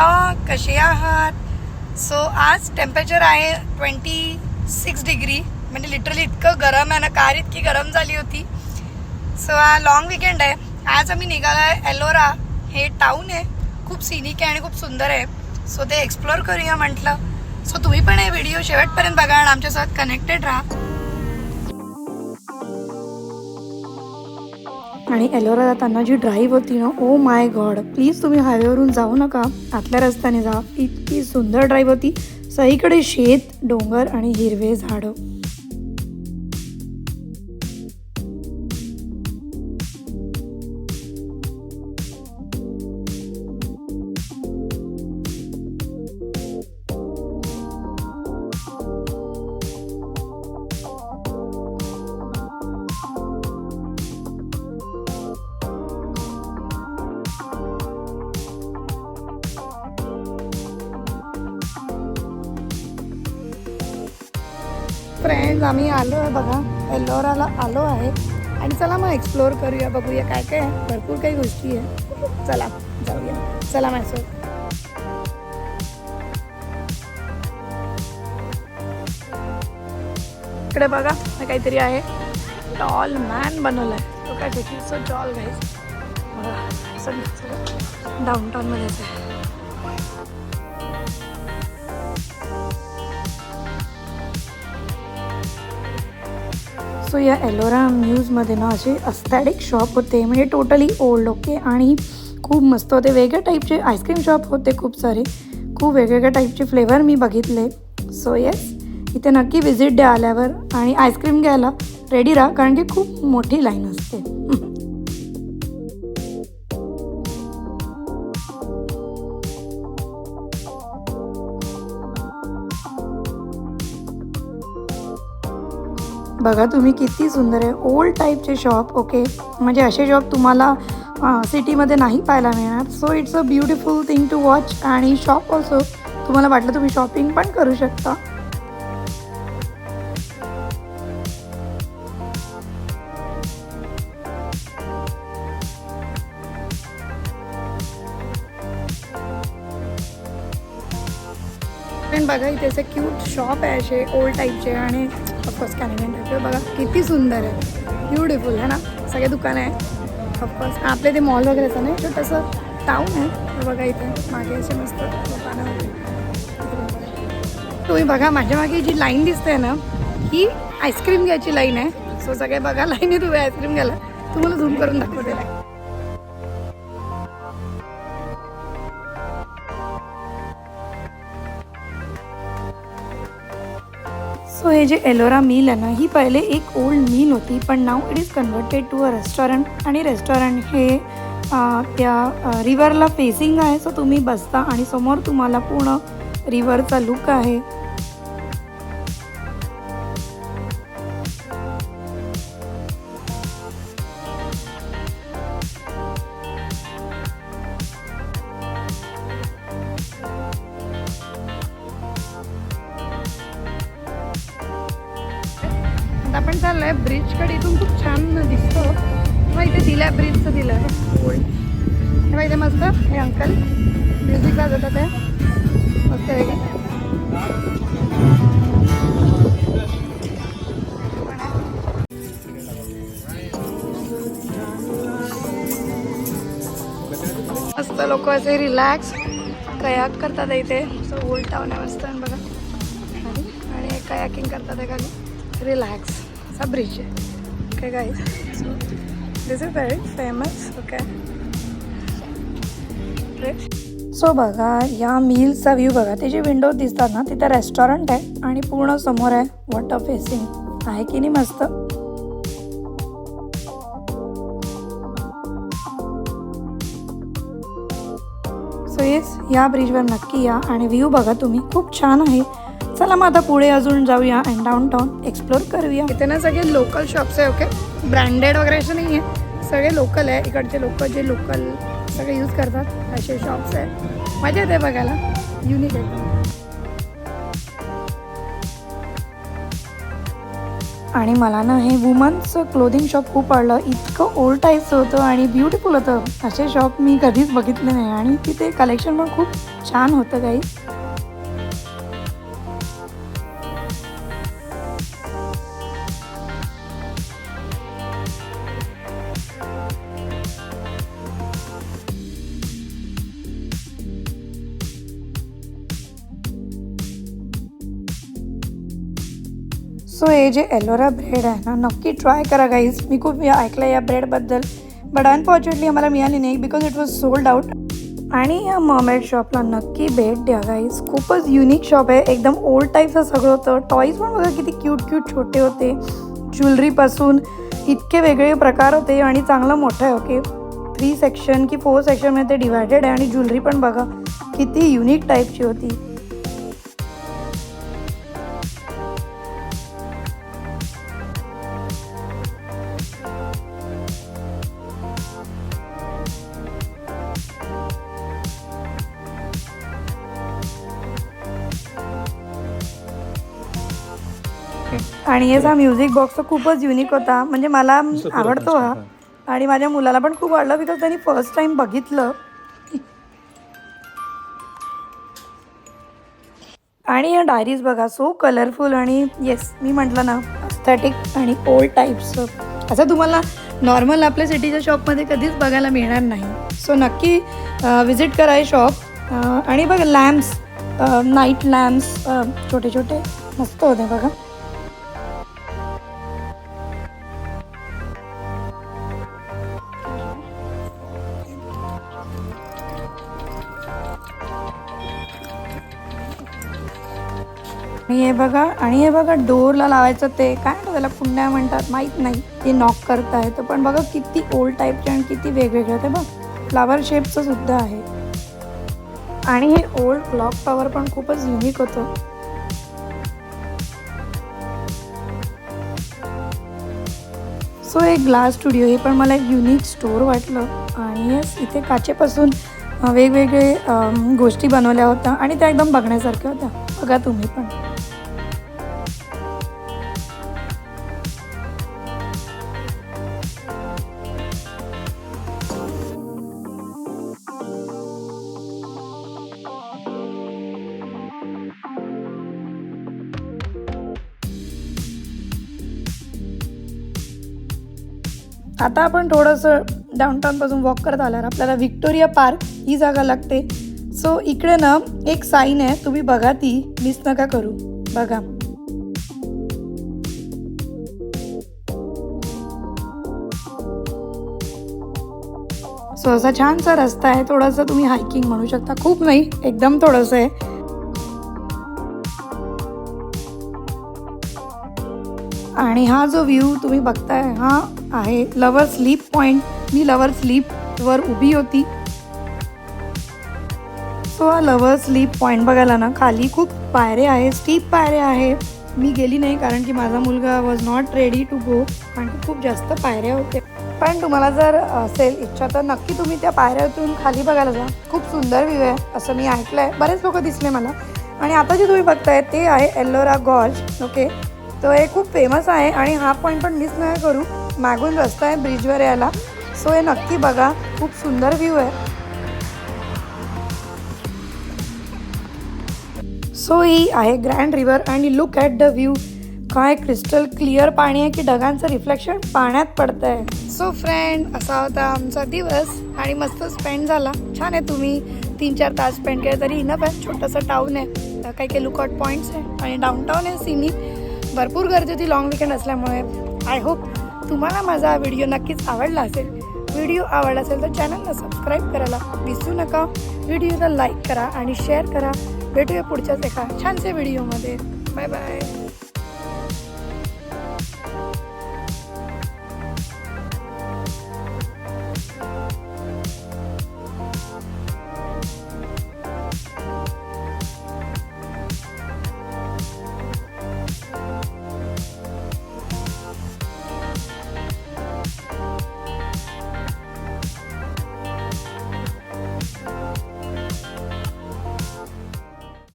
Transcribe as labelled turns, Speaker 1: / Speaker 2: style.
Speaker 1: Blog कसे आहात? So आज टेम्परेचर आहे ट्वेंटी सिक्स डिग्री म्हणजे लिटरली इतकं गरम आहे ना कार इतकी गरम झाली होती. सो हा लॉंग विकेंड आहे. आज आम्ही निघालो आहे एलोरा हे टाऊन आहे. खूप सिनिक आहे आणि खूप सुंदर आहे. सो ते एक्सप्लोअर करूया म्हटलं. सो तुम्ही पण हे व्हिडिओ शेवटपर्यंत बघा आणि आमच्यासोबत कनेक्टेड राहा. आणि एलोरा जाताना जी ड्राईव्ह होती ना ओ माय गॉड प्लीज तुम्ही हायवेवरून जाऊ नका. आतल्या रस्त्याने जा. इतकी सुंदर ड्राईव्ह होती. सगळीकडे शेत डोंगर आणि हिरवे झाडं. फ्रेंड्स आम्ही आलो आहे बघा. एल्लोराला आलो आहे. आणि चला मग एक्सप्लोअर करूया बघूया काय काय आहे. भरपूर काही गोष्टी आहे. चला जाऊया. चला माझ्यासोबत. इकडे बघा हे काहीतरी आहे. टॉल मॅन बनवला आहे तो काय देखील सो टॉल गाईज असं डाऊन टाऊनमध्ये सो या एलोरा म्यूजमध्ये ना असे अस्थॅटिक शॉप होते. म्हणजे टोटली ओल्ड ओके आणि खूप मस्त होते. वेगळ्या टाईपचे आईस्क्रीम शॉप होते खूप सारे. खूप वेगवेगळ्या टाईपचे फ्लेवर मी बघितले. सो येस इथे नक्की व्हिजिट द्या आल्यावर. आणि आईस्क्रीम घ्यायला रेडी राहा कारण की खूप मोठी लाईन असते. बघा तुम्ही किती सुंदर आहे. ओल्ड टाईपचे शॉप ओके म्हणजे असे शॉप तुम्हाला सिटीमध्ये नाही पाहायला मिळणार. So it's a beautiful thing to watch आणि शॉप ऑल्सो तुम्हाला वाटलं तुम्ही शॉपिंग पण करू शकता. पण बघा इथे असे क्यूट शॉप आहे असे ओल्ड टाईपचे आणि ऑफकोर्स कॅनेडियन टाईपचे बघा किती सुंदर आहे. ब्युटिफुल आहे ना? सगळे दुकानं आहे. ऑफकोर्स आपले ते मॉल वगैरे असं नाही तसं टाऊन आहे. बघा इथे मागे असे मस्त दुकानं तुम्ही बघा माझ्या मागे जी लाईन दिसते ना ही आईस्क्रीम घ्यायची लाईन आहे. सो सगळे बघा लाईनीत तुम्ही आईस्क्रीम घ्यायला. तुम्हाला झूम करून दाखवते. नाही सो हे जे एलोरा मिल आहे ना ही पहिले एक ओल्ड मिल होती पण नाव it is converted to a restaurant आणि रेस्टॉरंट हे त्या रिव्हरला फेसिंग आहे सो तुम्ही बसता आणि समोर तुम्हाला पूर्ण रिव्हरचा लुक आहे. आता आपण चाललोय ब्रिजकडे इथून खूप छान दिसतो. मग इथे दिलाय ब्रिजचं दिलंय. ओल्ड हे इथे मस्त हे अंकल म्युझिक वाजवतात आहे मस्त मस्त लोक असे रिलॅक्स कयाक करतात इथे. सो ओल्ड टाऊन आहे मस्त. बघा. आणि कयाकिंग करतात खाली. रिलॅक्स असा ब्रिज आहे okay guys so this is very famous okay so बघा या मिल्सचा व्ह्यू बघा. ते जे विंडो दिसतात ना तिथे रेस्टॉरंट आहे आणि पूर्ण समोर आहे वॉटर फेसिंग आहे की नाही मस्त? सो येस या ब्रिजवर नक्की या. आणि व्ह्यू बघा तुम्ही. खूप छान आहे. चला मग आता पुढे अजून जाऊया अँड डाऊन टाऊन एक्सप्लोर करूया. इथे ना सगळे लोकल शॉप्स आहे ओके ब्रँडेड वगैरे असं नाही आहे सगळे लोकल आहे. इकडचे लोक जे लोकल सगळे यूज करतात असे शॉप्स आहे. मजा येते बघायला. युनिक आहे. आणि मला ना हे वुमन्सचं क्लोदिंग शॉप खूप आवडलं. इतकं ओल्ड टाईपचं होतं आणि ब्युटिफुल होतं. असे शॉप मी कधीच बघितले नाही. आणि तिथे कलेक्शन पण खूप छान होतं काही सो हे जे एलोरा ब्रेड आहे ना नक्की ट्राय करा गाईज मी खूप ऐकलं या ब्रेडबद्दल बट अनफॉर्च्युनेटली आम्हाला मिळाली नाही because it was sold out आणि या मॉमेड शॉपला नक्की भेट द्या गाईज खूपच युनिक शॉप आहे. एकदम ओल्ड टाईपचं सगळं होतं. टॉईज पण बघा किती क्यूट क्यूट छोटे होते. ज्वेलरीपासून इतके वेगळे प्रकार होते आणि चांगलं मोठं आहे ओके थ्री सेक्शन की फोर सेक्शनमध्ये ते डिवायडेड आहे आणि ज्वेलरी पण बघा किती युनिक टाईपची होती. आणि याचा म्युझिक बॉक्स तर खूपच युनिक होता. म्हणजे मला आवडतो हा. आणि माझ्या मुलाला पण खूप आवडलं बिकॉज त्यांनी फर्स्ट टाइम बघितलं. आणि या डायरीज बघा सो कलरफुल आणि येस मी म्हटलं ना अस्थेटिक आणि ओल्ड टाईप्स असं तुम्हाला नॉर्मल आपल्या सिटीच्या शॉपमध्ये कधीच बघायला मिळणार नाही. सो नक्की विजिट करा हे शॉप आणि बघा लॅम्प्स नाईट लॅम्प्स छोटे छोटे मस्त होते बघा. आणि हे बघा आणि हे बघा डोरला लावायचं ते. काय म्हणतात त्याला कुंड्या म्हणतात माहीत नाही. ते नॉक करता तर पण बघा किती ओल्ड टाईपचे आणि किती वेगवेगळे. होते बघ फ्लावर शेपचं सुद्धा आहे. आणि हे ओल्ड क्लॉक टॉवर पण खूपच युनिक होतं. सो एक ग्लास स्टुडिओ हे पण मला एक युनिक स्टोर वाटलं. आणि येस इथे काचेपासून वेगवेगळे गोष्टी बनवल्या होत्या. आणि त्या एकदम बघण्यासारख्या होत्या. बघा तुम्ही पण. आता आपण थोडंसं डाऊनटाऊनपासून वॉक करत आल्यावर आपल्याला व्हिक्टोरिया पार्क ही जागा लागते. सो इकडे ना एक साईन आहे तुम्ही बघा ती मिस नका करू. बघा. सो असा छानसा रस्ता आहे थोडासा तुम्ही हायकिंग म्हणू शकता. खूप नाही एकदम थोडंसं आहे. आणि हा जो व्ह्यू तुम्ही बघताय हा आहे लवर स्लीप पॉइंट मी लवर स्लीप वर उभी होती. सो हा लवर स्लीप पॉइंट बघायला ना खाली खूप पायरे आहे स्टीप पायरे आहे मी गेली नाही कारण की माझा मुलगा was not ready to go कारण की खूप जास्त पायऱ्या होत्या. पण तुम्हाला जर असेल इच्छा तर नक्की तुम्ही त्या पायऱ्यातून खाली बघायला जा. खूप सुंदर व्ह्यू आहे असं मी ऐकलं आहे बरेच लोक दिसले मला. आणि आता जे तुम्ही बघताय ते आहे एल्लोरा गॉर्ज ओके तो हे खूप फेमस आहे आणि हा पॉईंट पण मिस नाही करू. मागून रस्ता आहे ब्रिजवर यायला. सो हे नक्की बघा. खूप सुंदर व्ह्यू आहे. सो ही आहे ग्रँड रिव्हर आणि लुक ॲट द व्ह्यू काय क्रिस्टल क्लिअर पाणी आहे की ढगांचं रिफ्लेक्शन पाण्यात पडतं आहे सो फ्रेंड असा होता आमचा दिवस आणि मस्त स्पेंड झाला. छान आहे तुम्ही. तीन चार तास स्पेंड केले तरी इनफ आहे. छोटंसं टाऊन आहे. काही काही लुकआउट पॉईंट्स आहे. आणि डाऊनटाऊन आहे सिनिक भरपूर गर्दी होती लॉंग विकेंड असल्यामुळे. आय होप तुम्हाला माझा व्हिडिओ नक्कीच आवडला असेल. व्हिडिओ आवडला असेल तर चॅनलला सबस्क्राईब करायला विसरू नका. व्हिडिओला लाईक करा आणि शेअर करा. भेटूया पुढच्याच एका छानशा व्हिडिओमध्ये बाय बाय